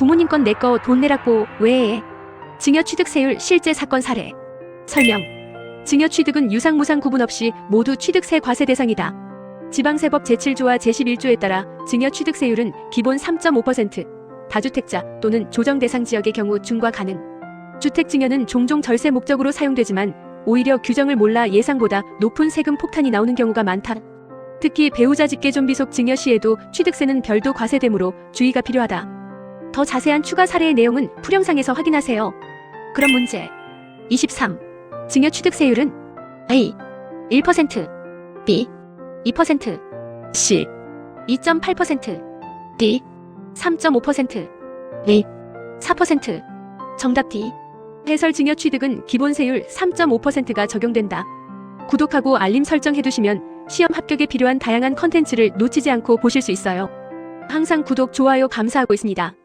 부모님 건 내 거 돈 내라고 왜 해? 증여 취득세율 실제 사건 사례. 설명. 증여 취득은 유상무상 구분 없이 모두 취득세 과세 대상이다. 지방세법 제7조와 제11조에 따라 증여 취득세율은 기본 3.5%, 다주택자 또는 조정 대상 지역의 경우 중과 가능. 주택 증여는 종종 절세 목적으로 사용되지만 오히려 규정을 몰라 예상보다 높은 세금 폭탄이 나오는 경우가 많다. 특히 배우자 직계 좀비속 증여 시에도 취득세는 별도 과세되므로 주의가 필요하다. 더 자세한 추가 사례의 내용은 풀영상에서 확인하세요. 그럼 문제 23. 증여 취득세율은 A 1%, B 2%, C 2.8%, D 3.5%, E 4%. 정답 D. 해설 증여 취득은 기본 세율 3.5%가 적용된다. 구독하고 알림 설정 해두시면 시험 합격에 필요한 다양한 컨텐츠를 놓치지 않고 보실 수 있어요. 항상 구독, 좋아요 감사하고 있습니다.